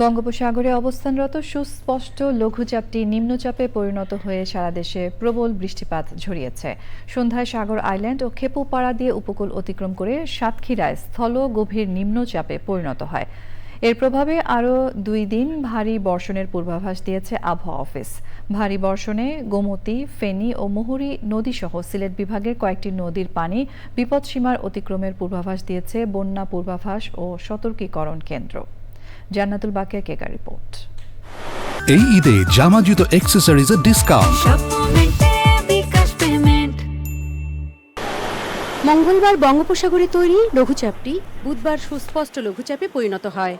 বঙ্গোপসাগরে অবস্থানরত সুস্পষ্ট লঘুচাপটি নিম্নচাপে পরিণত হয়ে সারা দেশে প্রবল বৃষ্টিপাত ঝরিয়েছে। সন্ধ্যায় সাগর আইল্যান্ড ও খেপুপাড়া দিয়ে উপকূল অতিক্রম করে সাতক্ষীরায় স্থল গভীর নিম্নচাপে পরিণত হয়। এর প্রভাবে আরও দুই দিন ভারী বর্ষণের পূর্বাভাস দিয়েছে আবহাওয়া অফিস। ভারী বর্ষণে গোমতী, ফেনী ও মুহুরী নদীসহ সিলেট বিভাগের কয়েকটি নদীর পানি বিপদসীমার অতিক্রমের পূর্বাভাস দিয়েছে বন্যা পূর্বাভাস ও সতর্কীকরণ কেন্দ্র। জান্নাতুল বাকিয়া কেকা রিপোর্ট। এই ঈদে জামা জুতো অ্যাক্সেসরিজের ডিসকাউন্ট মঙ্গলবার বঙ্গোপসাগরে তৈরি লঘুচাপটি বুধবার সুস্পষ্ট লঘুচাপে পরিণত হয়।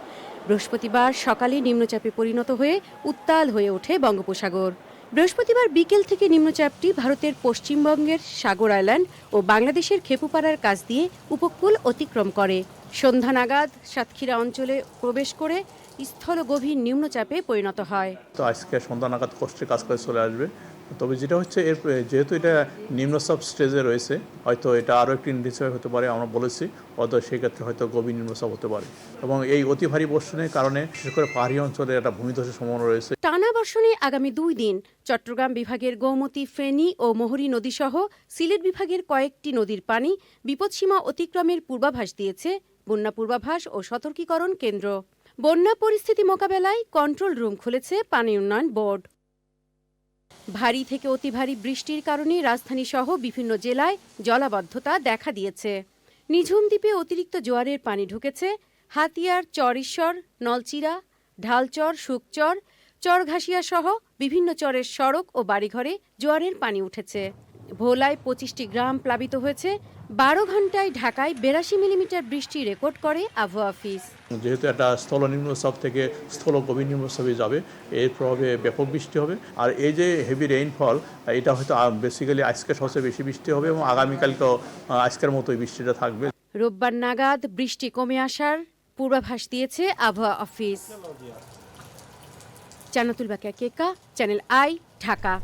বৃহস্পতিবার সকালে নিম্নচাপে পরিণত হয়ে উত্তাল হয়ে ওঠে বঙ্গোপসাগর। বৃহস্পতিবার বিকেল থেকে নিম্নচাপটি ভারতের পশ্চিমবঙ্গের সাগর আইল্যান্ড ও বাংলাদেশের খেপুপাড়ার কাছ দিয়ে উপকূল অতিক্রম করে। সন্ধ্যা নাগাদ সাতক্ষীরা অঞ্চলে প্রবেশ করে স্থল গভীর নিম্নচাপে পরিণত হয়। তো আজকে সন্ধ্যা নাগাদ কষ্টে কাজ করে চলে আসবে। তবে যেটা হচ্ছে এর যেহেতু এটা নিম্নচাপ স্টেজে রয়েছে, হয়তো এটা আরও একটি নিম্নচাপ হতে পারে, আমরা বলেছি, হয়তো সেক্ষেত্রে হয়তো গভীর নিম্নচাপ হতে পারে। এবং এই অতি ভারী বর্ষণের কারণে, বিশেষ করে পাহাড়ি অঞ্চলে একটা ভূমিধসের সম্ভাবনা রয়েছে। টানা বর্ষণে আগামী দুই দিন, চট্টগ্রাম বিভাগের গৌমতী, ফেনী ও মোহরী নদীসহ সিলেট বিভাগের কয়েকটি নদীর পানি বিপদসীমা অতিক্রমের পূর্বাভাস দিয়েছে বন্যা পূর্বাভাস ও সতর্কীকরণ কেন্দ্র। বন্যা পরিস্থিতি মোকাবেলায় কন্ট্রোল রুম খুলেছে পানি উন্নয়ন বোর্ড ভারী থেকে অতি ভারী বৃষ্টির কারণে রাজধানী সহ বিভিন্ন জেলায় জলাবদ্ধতা দেখা দিয়েছে। নিঝুম দ্বীপে অতিরিক্ত জোয়ারের পানি ঢুকেছে। হাতিয়ার, চরেশ্বর, নলচিরা, ঢালচর, শুকচর চরঘাসিয়া সহ বিভিন্ন চরের সড়ক ও বাড়িঘরে জোয়ারের পানি উঠেছে। ভোলায় পঁচিশটি গ্রাম প্লাবিত হয়েছে। বারো ঘন্টায় ঢাকায় বেরাশি মিলিমিটার বৃষ্টি রেকর্ড করে আবহাওয়া অফিস। যেহেতু একটা স্থল নিম্নচাপ থেকে স্থল গভীর নিম্নচাপে যাবে এর প্রভাবে ব্যাপক বৃষ্টি হবে। আর এই যে হেভি রেইনফল এটা হয়তো বেসিক্যালি আজকে সবচেয়ে বেশি বৃষ্টি হবে এবং আগামীকালকেও আজকের মতোই বৃষ্টিটা থাকবে। রোববার নাগাদ বৃষ্টি কমে আসার পূর্বাভাস দিয়েছে আবহাওয়া office. Jannatul Bakiya Keka channel I Dhaka.